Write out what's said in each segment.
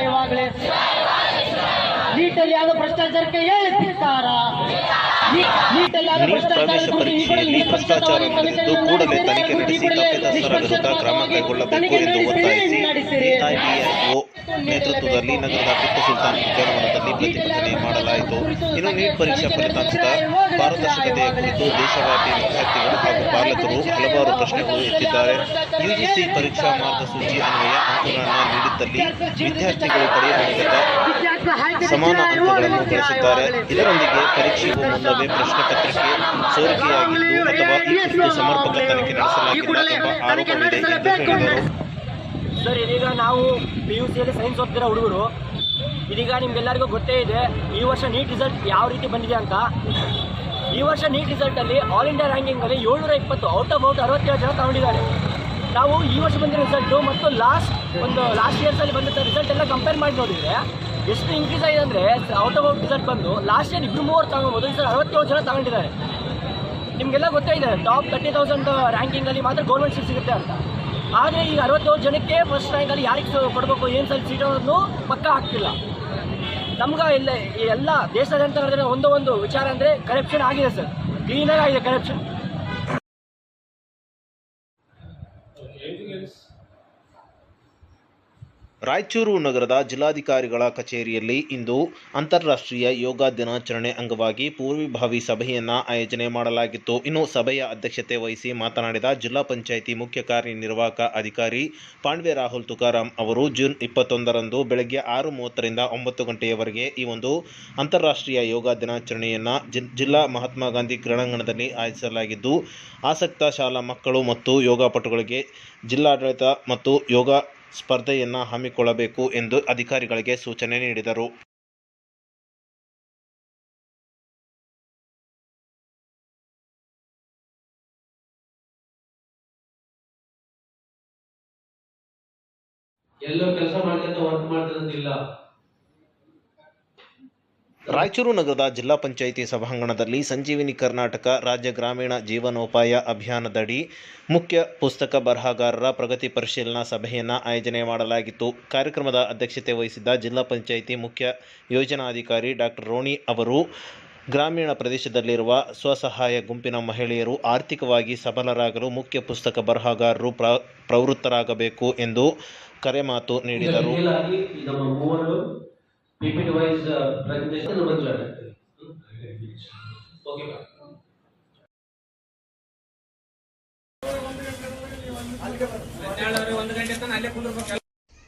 ನ್ಯಾಯವಾಗಲಿ ನೀಟಲ್ಲಿ ಆದ ಭ್ರಷ್ಟಾಚಾರಕ್ಕೆ ಹೇಳಿ ಧಿಕ್ಕಾರ ನೀಟಲ್ಲಿ ಆದ ಭ್ರಷ್ಟಾಚಾರ ತನಿಖೆ ವಿರುದ್ಧ ಕ್ರಮ ಕೈಗೊಳ್ಳಬೇಕು ಎಂದು ಒತ್ತಾಯಿಸಿ ನೇತೃತ್ವದಲ್ಲಿ ನಗರದ ಟಿಪ್ಪು ಸುಲ್ತಾನ್ ಉದ್ಯಾನವನದಲ್ಲಿ ಪ್ರತಿಭಟನೆ ಮಾಡಲಾಯಿತು. ಇನ್ನು ನೀಟ್ ಪರೀಕ್ಷಾ ಫಲಿತಾಂಶದ ಪಾರದರ್ಶಕತೆಯ ಕುರಿತು ದೇಶವ್ಯಾಪಿ ವಿದ್ಯಾರ್ಥಿಗಳು ಹಾಗೂ ಪಾಲಕರು ಹಲವಾರು ಪ್ರಶ್ನೆಗಳು ಎತ್ತಿದ್ದಾರೆ. ಯುಜಿಸಿ ಪರೀಕ್ಷಾ ಮಾರ್ಗಸೂಚಿ ಅನ್ವಯ ಅಂಕಗಳನ್ನು ನೀಡಿದ್ದಲ್ಲಿ ವಿದ್ಯಾರ್ಥಿಗಳು ಪಡೆಯಬಹುದಾದ ಸಮಾನ ಅಂಕಗಳನ್ನು ಗಳಿಸಿದ್ದಾರೆ. ಇದರೊಂದಿಗೆ ಪರೀಕ್ಷೆಗೂ ಮುನ್ನವೇ ಪ್ರಶ್ನೆ ಪತ್ರಿಕೆ ಸೋರಿಕೆಯಾಗಿದ್ದು ಅಥವಾ ಈ ಸಮರ್ಪಕ ತನಿಖೆ ನಡೆಸಲಾಗಿಲ್ಲ ಎಂಬ ಆರೋಪವಿದೆ ಎಂದು ಹೇಳಿದರು. ಸರ್, ಇದೀಗ ನಾವು ಪಿ ಯು ಸಿಯಲ್ಲಿ ಸೈನ್ಸ್ ಓದ್ತಿರೋ ಹುಡುಗರು. ಇದೀಗ ನಿಮ್ಗೆಲ್ಲರಿಗೂ ಗೊತ್ತೇ ಇದೆ, ಈ ವರ್ಷ ನೀಟ್ ರಿಸಲ್ಟ್ ಯಾವ ರೀತಿ ಬಂದಿದೆ ಅಂತ. ಈ ವರ್ಷ ನೀಟ್ ರಿಸಲ್ಟಲ್ಲಿ ಆಲ್ ಇಂಡಿಯಾ ರ್ಯಾಂಕಿಂಗಲ್ಲಿ ಏಳ್ನೂರ ಇಪ್ಪತ್ತು ಔಟ್ ಆಫ್ ಔಟ್ ಅರವತ್ತೇಳು ಜನ ತಗೊಂಡಿದ್ದಾರೆ. ನಾವು ಈ ವರ್ಷ ಬಂದಿರೋ ರಿಸಲ್ಟು ಮತ್ತು ಲಾಸ್ಟ್ ಒಂದು ಲಾಸ್ಟ್ ಇಯರ್ಸಲ್ಲಿ ಬಂದಿದ್ದ ರಿಸಲ್ಟ್ ಎಲ್ಲ ಕಂಪೇರ್ ಮಾಡಿ ನೋಡಿದರೆ, ಎಷ್ಟು ಇನ್ಕ್ರೀಸ್ ಆಗಿದೆ ಅಂದರೆ ಔಟ್ ಆಫ್ ಔಟ್ ರಿಸಲ್ಟ್ ಬಂದು ಲಾಸ್ಟ್ ಇಯರ್ ಇಬ್ಬರು ಮೂವರು ತಗೊಬೋದು, ಈ ಸಲ ಅರವತ್ತೇಳು ಜನ ತಗೊಂಡಿದ್ದಾರೆ. ನಿಮಗೆಲ್ಲ ಗೊತ್ತೇ ಟಾಪ್ ತರ್ಟಿ ತೌಸಂಡ್ ರ್ಯಾಂಕಿಂಗಲ್ಲಿ ಮಾತ್ರ ಗೌರ್ಮೆಂಟ್ ಸೀಟ್ ಸಿಗುತ್ತೆ ಅಂತ. ಆದರೆ ಈಗ ಅರವತ್ತೇಳು ಜನಕ್ಕೆ ಫಸ್ಟ್ ರ್ಯಾಂಕಲ್ಲಿ ಯಾರಿಗೆ ಕೊಡಬೇಕು, ಏನು ಸಲ ಸೀಟ್ ಅನ್ನೋದನ್ನು ಪಕ್ಕ ಆಗ್ತಿಲ್ಲ ನಮ್ಗೆ ಇಲ್ಲ ಈ ಎಲ್ಲ ದೇಶದಂತ ನಡೆದ ಒಂದು ಒಂದು ವಿಚಾರ ಅಂದರೆ ಕರಪ್ಷನ್ ಆಗಿದೆ ಸರ್. ಕ್ಲೀನಾಗಿ ಆಗಿದೆ ಕರಪ್ಷನ್ ರಾಯಚೂರು ನಗರದ ಜಿಲ್ಲಾಧಿಕಾರಿಗಳ ಕಚೇರಿಯಲ್ಲಿ ಇಂದು ಅಂತಾರಾಷ್ಟ್ರೀಯ ಯೋಗ ದಿನಾಚರಣೆ ಅಂಗವಾಗಿ ಪೂರ್ವಭಾವಿ ಸಭೆಯನ್ನು ಆಯೋಜನೆ ಮಾಡಲಾಗಿತ್ತು. ಇನ್ನು ಸಭೆಯ ಅಧ್ಯಕ್ಷತೆ ವಹಿಸಿ ಮಾತನಾಡಿದ ಜಿಲ್ಲಾ ಪಂಚಾಯಿತಿ ಮುಖ್ಯ ಕಾರ್ಯನಿರ್ವಾಹಕ ಅಧಿಕಾರಿ ಪಾಂಡ್ವೆ ರಾಹುಲ್ ತುಕಾರಾಂ ಅವರು, ಜೂನ್ ಇಪ್ಪತ್ತೊಂದರಂದು ಬೆಳಗ್ಗೆ ಆರು ಮೂವತ್ತರಿಂದ ಒಂಬತ್ತು ಗಂಟೆಯವರೆಗೆ ಈ ಒಂದು ಅಂತಾರಾಷ್ಟ್ರೀಯ ಯೋಗ ದಿನಾಚರಣೆಯನ್ನು ಜಿಲ್ಲಾ ಮಹಾತ್ಮ ಗಾಂಧಿ ಕ್ರೀಡಾಂಗಣದಲ್ಲಿ ಆಯೋಜಿಸಲಾಗಿದ್ದು, ಆಸಕ್ತ ಶಾಲಾ ಮಕ್ಕಳು ಮತ್ತು ಯೋಗಪಟುಗಳಿಗೆ ಜಿಲ್ಲಾಡಳಿತ ಮತ್ತು ಯೋಗ ಸ್ಪರ್ಧೆಯನ್ನ ಹಮ್ಮಿಕೊಳ್ಳಬೇಕು ಎಂದು ಅಧಿಕಾರಿಗಳಿಗೆ ಸೂಚನೆ ನೀಡಿದರು. ಎಲ್ಲೋ ಕೆಲಸ ಮಾಡ್ಕೊಂತ ವರ್ಕ್ ಮಾಡ್ತಿರೋದಿಲ್ಲ ರಾಯಚೂರು ನಗರದ ಜಿಲ್ಲಾ ಪಂಚಾಯಿತಿ ಸಭಾಂಗಣದಲ್ಲಿ ಸಂಜೀವಿನಿ ಕರ್ನಾಟಕ ರಾಜ್ಯ ಗ್ರಾಮೀಣ ಜೀವನೋಪಾಯ ಅಭಿಯಾನದಡಿ ಮುಖ್ಯ ಪುಸ್ತಕ ಬರಹಗಾರರ ಪ್ರಗತಿ ಪರಿಶೀಲನಾ ಸಭೆಯನ್ನು ಆಯೋಜನೆ ಮಾಡಲಾಗಿತ್ತು. ಕಾರ್ಯಕ್ರಮದ ಅಧ್ಯಕ್ಷತೆ ವಹಿಸಿದ್ದ ಜಿಲ್ಲಾ ಪಂಚಾಯಿತಿ ಮುಖ್ಯ ಯೋಜನಾಧಿಕಾರಿ ಡಾಕ್ಟರ್ ರೋಣಿ ಅವರು, ಗ್ರಾಮೀಣ ಪ್ರದೇಶದಲ್ಲಿರುವ ಸ್ವಸಹಾಯ ಗುಂಪಿನ ಮಹಿಳೆಯರು ಆರ್ಥಿಕವಾಗಿ ಸಬಲರಾಗಲು ಮುಖ್ಯ ಪುಸ್ತಕ ಬರಹಗಾರರು ಪ್ರ, ಪ್ರವೃತ್ತರಾಗಬೇಕು ಎಂದು ಕರೆಮಾತು ನೀಡಿದರು. PPT wise uh, presentation number 12. Okay, ma'am.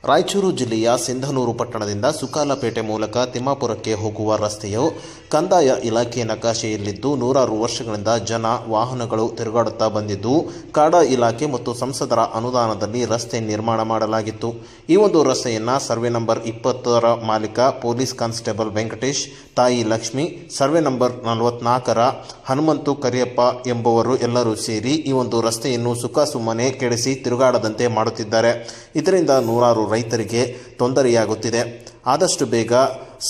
Raichur ಜಿಲ್ಲೆಯ ಸಿಂಧನೂರು ಪಟ್ಟಣದಿಂದ ಸುಕಾಲಪೇಟೆ ಮೂಲಕ ತಿಮ್ಮಾಪುರಕ್ಕೆ ಹೋಗುವ ರಸ್ತೆಯು ಕಂದಾಯ ಇಲಾಖೆ ನಕಾಶೆಯಲ್ಲಿದ್ದು, ನೂರಾರು ವರ್ಷಗಳಿಂದ ಜನ, ವಾಹನಗಳು ತಿರುಗಾಡುತ್ತಾ ಬಂದಿದ್ದು, ಕಾಡಾ ಇಲಾಖೆ ಮತ್ತು ಸಂಸದರ ಅನುದಾನದಲ್ಲಿ ರಸ್ತೆ ನಿರ್ಮಾಣ ಮಾಡಲಾಗಿತ್ತು. ಈ ಒಂದು ರಸ್ತೆಯನ್ನ ಸರ್ವೆ ನಂಬರ್ ಇಪ್ಪತ್ತರ ಮಾಲೀಕ ಪೊಲೀಸ್ ಕಾನ್ಸ್ಟೇಬಲ್ ವೆಂಕಟೇಶ್, ತಾಯಿ ಲಕ್ಷ್ಮಿ, ಸರ್ವೆ ನಂಬರ್ ನಲವತ್ನಾಲ್ಕರ ಹನುಮಂತು ಕರಿಯಪ್ಪ ಎಂಬುವರು ಎಲ್ಲರೂ ಸೇರಿ ಈ ಒಂದು ರಸ್ತೆಯನ್ನು ಸುಖಾಸುಮ್ಮನೆ ಕೆಡಿಸಿ ತಿರುಗಾಡದಂತೆ ಮಾಡುತ್ತಿದ್ದಾರೆ. ಇದರಿಂದ ನೂರಾರು ರೈತರಿಗೆ ತೊಂದರೆಯಾಗುತ್ತಿದೆ. ಆದಷ್ಟು ಬೇಗ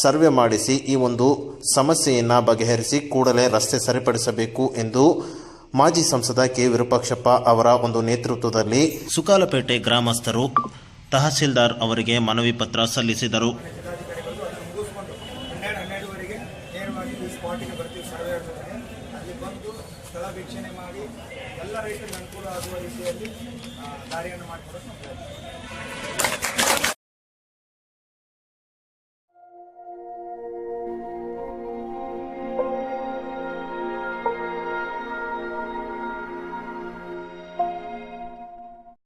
ಸರ್ವೆ ಮಾಡಿಸಿ ಈ ಒಂದು ಸಮಸ್ಯೆಯನ್ನು ಬಗೆಹರಿಸಿ ಕೂಡಲೇ ರಸ್ತೆ ಸರಿಪಡಿಸಬೇಕು ಎಂದು ಮಾಜಿ ಸಂಸದ ಕೆ ವಿರೂಪಾಕ್ಷಪ್ಪ ಅವರ ಒಂದು ನೇತೃತ್ವದಲ್ಲಿ ಸುಕಾಲಪೇಟೆ ಗ್ರಾಮಸ್ಥರು ತಹಸೀಲ್ದಾರ್ ಅವರಿಗೆ ಮನವಿ ಪತ್ರ ಸಲ್ಲಿಸಿದರು. ಸ್ಪಾಟಿಗೆ ಬರ್ತೀವಿ, ಸರ್ವೆ ಜೊತೆಗೆ ಅಲ್ಲಿ ಬಂದು ಸ್ಥಳ ವೀಕ್ಷಣೆ ಮಾಡಿ, ಎಲ್ಲ ರೈತರಿಗೆ ಅನುಕೂಲ ಆಗುವ ರೀತಿಯಲ್ಲಿ ದಾರಿಯನ್ನು ಮಾಡಿಕೊಡೋಕೆ